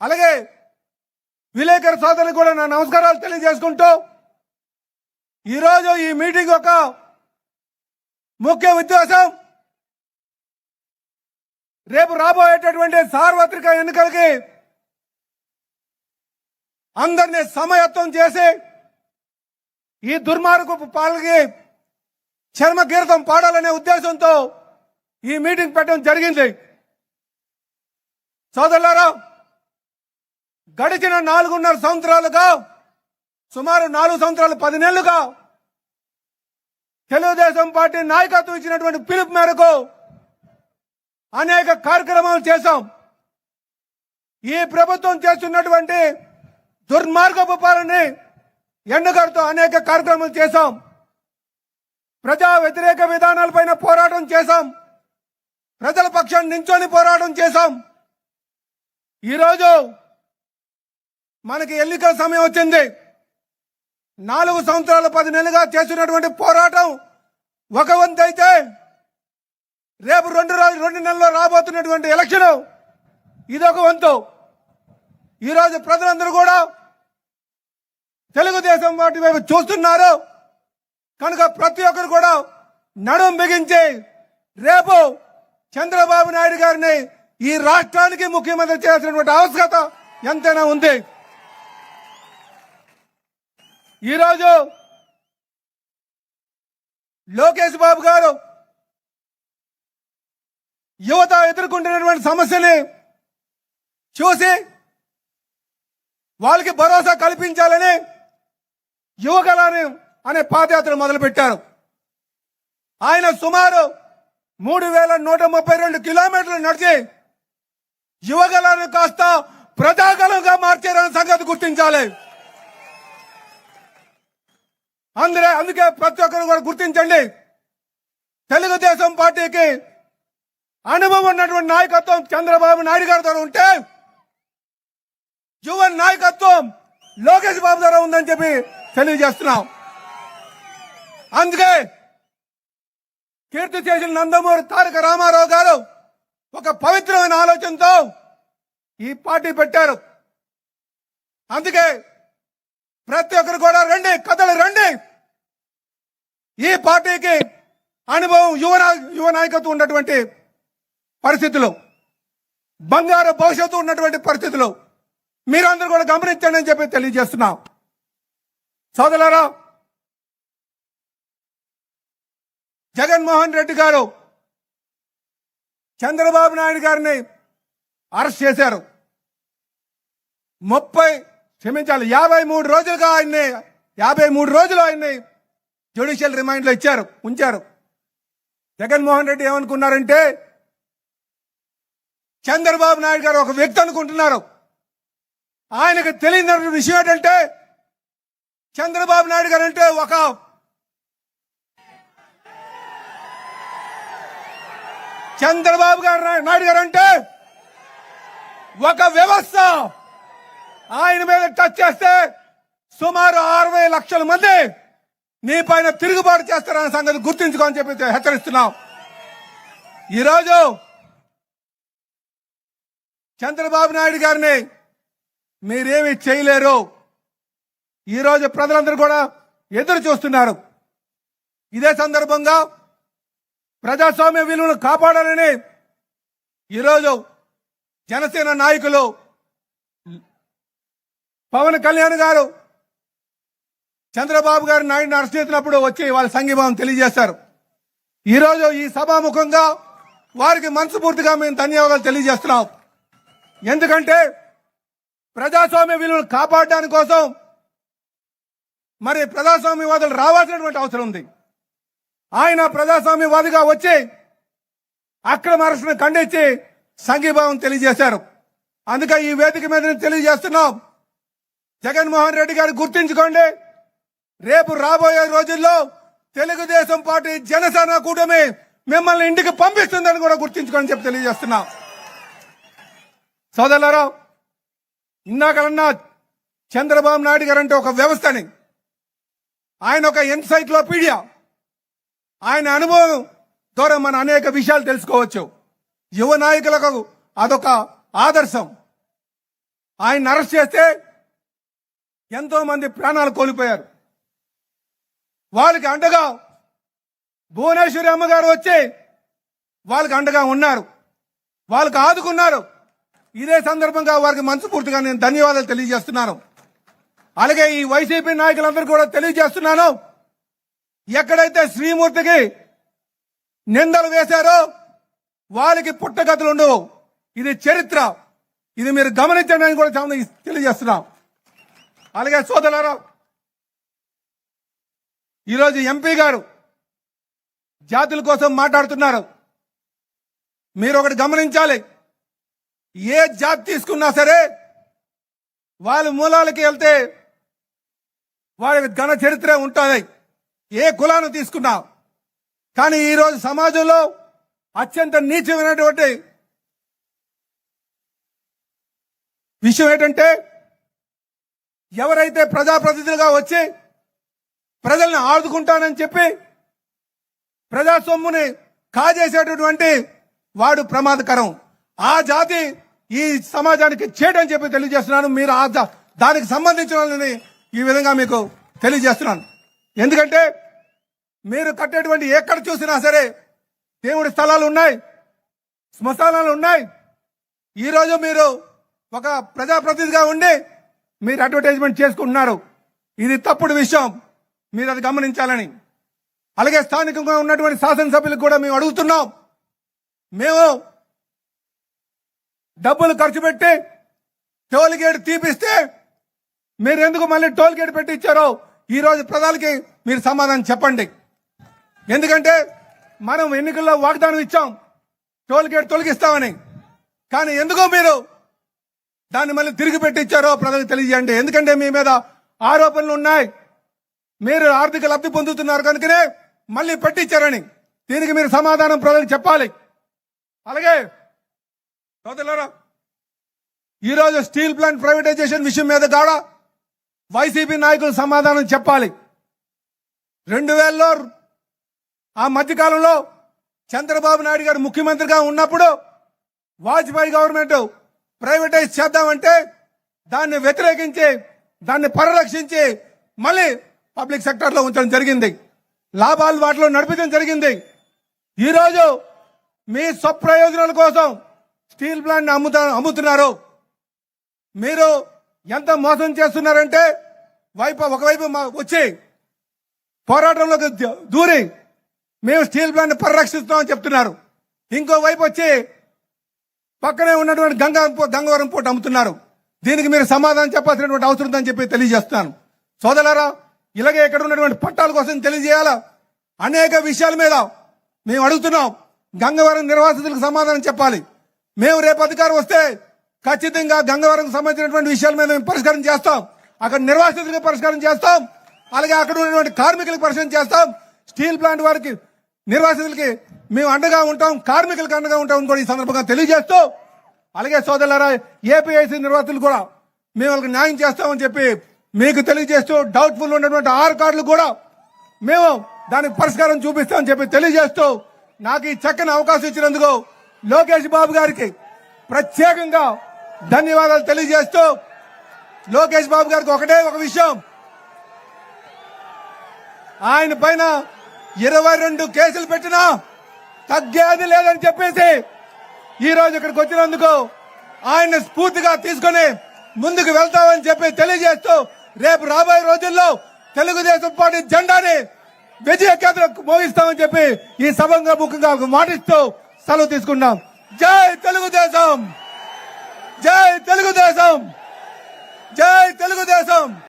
అలాగే విలేకరు సోదరులకు కూడా నా నమస్కారాలు తెలియజేసుకుంటూ ఈరోజు ఈ మీటింగ్ ఒక ముఖ్య ఉద్దేశం రేపు రాబోయేటటువంటి సార్వత్రిక ఎన్నికలకి అందరినీ సమయత్వం చేసి ఈ దుర్మార్గపు పాలకి చర్మగీరతం పాడాలనే ఉద్దేశంతో ఈ మీటింగ్ పెట్టడం జరిగింది. సోదరులారా గడిచిన నాలుగున్నర సంవత్సరాలుగా సుమారు నాలుగు సంవత్సరాలు పది నెలలుగా తెలుగుదేశం పార్టీ నాయకత్వం ఇచ్చినటువంటి పిలుపు మేరకు అనేక కార్యక్రమాలు చేశాం. ఈ ప్రభుత్వం చేస్తున్నటువంటి దుర్మార్గపు పాలని ఎండగడుతూ అనేక కార్యక్రమాలు చేశాం. ప్రజా వ్యతిరేక విధానాలపైన పోరాటం చేశాం. ప్రజల పక్షాన్ని నించొని పోరాటం చేశాం. ఈరోజు మనకి ఎన్నికల సమయం వచ్చింది. నాలుగు సంవత్సరాలు పది నెలలుగా చేస్తున్నటువంటి పోరాటం ఒక వంతు అయితే రేపు రెండు రోజు రెండు నెలల్లో రాబోతున్నటువంటి ఎలక్షన్ ఇదొక వంతు. ఈరోజు ప్రజలందరూ కూడా తెలుగుదేశం వాటి వైపు చూస్తున్నారు. కనుక ప్రతి ఒక్కరు కూడా నడుం బిగించి రేపు చంద్రబాబు నాయుడు గారిని ఈ రాష్ట్రానికి ముఖ్యమంత్రి చేయాల్సినటువంటి ఆవశ్యకత ఎంతైనా ఉంది. ఈరోజు లోకేష్ బాబు గారు యువత ఎదుర్కొంటున్నటువంటి సమస్యని చూసి వాళ్ళకి భరోసా కల్పించాలని యువగలని అనే పాదయాత్ర మొదలుపెట్టారు. ఆయన సుమారు మూడు వేల నూట ముప్పై రెండు కిలోమీటర్లు నడిచి యువగలను కాస్త ప్రజాగలంగా మార్చారనే సంగతి గుర్తించాలి. అందరే అందుకే ప్రతి ఒక్కరు కూడా గుర్తించండి. తెలుగుదేశం పార్టీకి అనుభవం ఉన్నటువంటి నాయకత్వం చంద్రబాబు నాయుడు గారి ద్వారా ఉంటే యువ నాయకత్వం లోకేష్ బాబు ద్వారా ఉందని చెప్పి తెలియజేస్తున్నాం. అందుకే కీర్తి చేసిన నందమూరి తారక రామారావు గారు ఒక పవిత్రమైన ఆలోచనతో ఈ పార్టీ పెట్టారు. అందుకే ప్రతి ఒక్కరు కూడా రండి కథలు రండి. ఈ పార్టీకి అనుభవం యువ యువ నాయకత్వం ఉన్నటువంటి పరిస్థితులు బంగారు భవిష్యత్తు ఉన్నటువంటి పరిస్థితులు మీరందరూ కూడా గమనించండి అని చెప్పి తెలియజేస్తున్నాం. సోదరులారా జగన్మోహన్ రెడ్డి గారు చంద్రబాబు నాయుడు గారిని అరెస్ట్ చేశారు. ముప్పై క్షమించాలి. యాభై మూడు రోజులుగా ఆయన్ని యాభై మూడు రోజులు ఆయన్ని జ్యుడిషియల్ రిమైండ్లో ఇచ్చారు ఉంచారు. జగన్మోహన్ రెడ్డి ఏమనుకున్నారంటే చంద్రబాబు నాయుడు గారు ఒక వ్యక్తి అనుకుంటున్నారు. ఆయనకు తెలియని విషయం ఏంటంటే చంద్రబాబు నాయుడు గారు అంటే ఒక చంద్రబాబు గారు నాయుడు గారు అంటే ఒక వ్యవస్థ. ఆయన మీద టచ్ చేస్తే సుమారు అరవై లక్షల మంది నీ పైన తిరుగుబాటు చేస్తారనే సంగతి గుర్తుంచుకోని చెప్పి హెచ్చరిస్తున్నాం. ఈరోజు చంద్రబాబు నాయుడు గారిని మీరేమి చేయలేరు. ఈరోజు ప్రజలందరూ కూడా ఎదురు చూస్తున్నారు. ఇదే సందర్భంగా ప్రజాస్వామ్య విలువను కాపాడాలని ఈరోజు జనసేన నాయకులు పవన్ కళ్యాణ్ గారు చంద్రబాబు గారు నాయుడిని అరెస్ట్ చేసినప్పుడు వచ్చి వాళ్ళ సంఘీభావం తెలియజేశారు ఈరోజు ఈ సభాముఖంగా వారికి మనస్ఫూర్తిగా మేము ధన్యవాదాలు తెలియజేస్తున్నాం. ఎందుకంటే ప్రజాస్వామ్య విలువలు కాపాడడానికి కోసం మరి ప్రజాస్వామ్యవాదులు రావాల్సినటువంటి అవసరం ఉంది. ఆయన ప్రజాస్వామ్యవాదిగా వచ్చి అక్రమ అరెస్టును ఖండించి సంఘీభావం తెలియజేశారు. అందుకే ఈ వేదిక మీద తెలియజేస్తున్నాం. జగన్మోహన్ రెడ్డి గారు గుర్తించుకోండి రేపు రాబోయే రోజుల్లో తెలుగుదేశం పార్టీ జనసేన కూటమి మిమ్మల్ని ఇంటికి పంపిస్తుందని కూడా గుర్తించుకోని చెప్పి తెలియజేస్తున్నాం. సోదరులారా ఇందాకన్నా చంద్రబాబు నాయుడు గారు అంటే ఒక వ్యవస్థని. ఆయన ఒక ఎన్సైక్లోపీడియా. ఆయన అనుభవం ద్వారా మన అనేక విషయాలు తెలుసుకోవచ్చు. యువ నాయకులకు అదొక ఆదర్శం. ఆయన అరెస్ట్ చేస్తే ఎంతో మంది ప్రాణాలు కోల్పోయారు. వాళ్ళకి అండగా భువనేశ్వరి అమ్మగారు వచ్చి వాళ్ళకి అండగా ఉన్నారు. వాళ్ళకి ఆదుకున్నారు. ఇదే సందర్భంగా వారికి మనస్ఫూర్తిగా నేను ధన్యవాదాలు తెలియజేస్తున్నాను. అలాగే ఈ వైసీపీ నాయకులందరూ కూడా తెలియజేస్తున్నాను. ఎక్కడైతే శ్రీమూర్తికి నిందలు వేశారో వాళ్ళకి పుట్టగతులు ఉండవు ఇది చరిత్ర. ఇది మీరు గమనించండి అని కూడా చాలా తెలియజేస్తున్నాం. అలాగే సోదరులారా ఈరోజు ఎంపీ గారు జాతుల కోసం మాట్లాడుతున్నారు. మీరు ఒకటి గమనించాలి. ఏ జాతి తీసుకున్నా సరే వాళ్ళ మూలాలకి వెళ్తే వాళ్ళకి ఘన చరిత్ర ఉంటుంది. ఏ కులాన్ని తీసుకున్నా. కానీ ఈరోజు సమాజంలో అత్యంత నీచమైనటువంటి విషయం ఏంటంటే ఎవరైతే ప్రజాప్రతినిధులుగా వచ్చి ప్రజల్ని ఆదుకుంటానని చెప్పి ప్రజా సొమ్ముని కాజేసేటటువంటి వాడు ప్రమాదకరం. ఆ జాతి ఈ సమాజానికి చేయడం చెప్పి తెలియజేస్తున్నాను. మీరు ఆ దానికి సంబంధించిన ఈ విధంగా మీకు తెలియజేస్తున్నాను. ఎందుకంటే మీరు కట్టేటువంటి ఎక్కడ చూసినా సరే దేవుడి స్థలాలు ఉన్నాయి శ్మశానాలు ఉన్నాయి. ఈరోజు మీరు ఒక ప్రజాప్రతినిధిగా ఉండి మీరు అడ్వర్టైజ్మెంట్ చేసుకుంటున్నారు. ఇది తప్పుడు విషయం. మీరు అది గమనించాలని. అలాగే స్థానికంగా ఉన్నటువంటి శాసనసభ్యులకు కూడా మేము అడుగుతున్నాం. మేము డబ్బులు ఖర్చు పెట్టి టోల్ గేట్ తీపిస్తే మీరు ఎందుకు మళ్ళీ టోల్ గేట్ పెట్టి ఇచ్చారో ఈ రోజు ప్రజలకి మీరు సమాధానం చెప్పండి. ఎందుకంటే మనం ఎన్నికల్లో వాగ్దానం ఇచ్చాం. టోల్ గేట్ తొలగిస్తామని. కానీ ఎందుకో మీరు దాన్ని మళ్ళీ తిరిగి పెట్టించారో ప్రజలకు తెలియజేయండి. ఎందుకంటే మీ మీద ఆరోపణలు ఉన్నాయి. మీరు ఆర్థిక లబ్ధి పొందుతున్నారు కనుకనే మళ్ళీ పెట్టించారని. దీనికి మీరు సమాధానం ప్రజలకు చెప్పాలి. అలాగే సోదరులారా ఈరోజు స్టీల్ ప్లాంట్ ప్రైవేటైజేషన్ విషయం మీద కూడా వైసీపీ నాయకులు సమాధానం చెప్పాలి. రెండు వేలలో ఆ మధ్యకాలంలో చంద్రబాబు నాయుడు గారు ముఖ్యమంత్రిగా ఉన్నప్పుడు వాజ్పేయి గవర్నమెంట్ ప్రైవేటైజ్ చేద్దామంటే దాన్ని వ్యతిరేకించి దాన్ని పరిరక్షించి మళ్ళీ పబ్లిక్ సెక్టర్లో ఉంచడం జరిగింది. లాభాలు వాటిలో నడిపించడం జరిగింది. ఈరోజు మీ స్వప్రయోజనాల కోసం స్టీల్ ప్లాంట్ అమ్ముతా అమ్ముతున్నారు. మీరు ఎంత మోసం చేస్తున్నారంటే వైపు ఒకవైపు వచ్చి పోరాటంలోకి దూరి మేము స్టీల్ ప్లాంట్ పరిరక్షిస్తామని చెప్తున్నారు. ఇంకో వైపు వచ్చి పక్కనే ఉన్నటువంటి గంగా గంగవరం పోటు అమ్ముతున్నారు. దీనికి మీరు సమాధానం చెప్పాల్సినటువంటి అవసరం ఉందని చెప్పి తెలియజేస్తున్నాను. సోదరులారా ఇలాగే ఇక్కడ ఉన్నటువంటి పట్టాల కోసం తెలియజేయాలా? అనేక విషయాల మీద మేము అడుగుతున్నాం. గంగవరం నిర్వాసితులకు సమాధానం చెప్పాలి. మేము రేపు అధికారం వస్తే ఖచ్చితంగా గంగవరం సంబంధించినటువంటి విషయాల మీద మేము పరిష్కారం చేస్తాం. అక్కడ నిర్వాసితులకు పరిష్కారం చేస్తాం. అలాగే అక్కడ ఉన్నటువంటి కార్మికులకు పరిష్కారం చేస్తాం. స్టీల్ ప్లాంట్ వారికి నిర్వాసితులకి మేము అండగా ఉంటాం కార్మికులకు అండగా ఉంటాం కూడా ఈ సందర్భంగా తెలియజేస్తూ అలాగే సోదరులారా ఏపీఐసీ నిర్వాసితులు కూడా మేము వాళ్ళకి న్యాయం చేస్తామని చెప్పి మీకు తెలియజేస్తూ డౌట్ఫుల్ ఉన్నటువంటి ఆరు కార్డులు కూడా మేము దానికి పరిష్కారం చూపిస్తామని చెప్పి తెలియజేస్తూ నాకు ఈ చక్కని అవకాశం ఇచ్చినందుకు లోకేష్ బాబు గారికి ప్రత్యేకంగా ధన్యవాదాలు తెలియజేస్తూ లోకేష్ బాబు గారికి ఒకటే ఒక విషయం. ఆయన పైన ఇరవై రెండు కేసులు పెట్టినా తగ్గేది లేదని చెప్పేసి ఈ రోజు ఇక్కడికి వచ్చినందుకు ఆయన స్ఫూర్తిగా తీసుకొని ముందుకు వెళ్తామని చెప్పి తెలియజేస్తూ రేపు రాబోయే రోజుల్లో తెలుగుదేశం పార్టీ జెండాని విజయ కేంద్రం మోగిస్తామని చెప్పి ఈ సభంగా ముఖ్యంగా మాటిస్తూ సెలవు తీసుకున్నాం జై తెలుగుదేశం! జై తెలుగుదేశం! జై తెలుగుదేశం!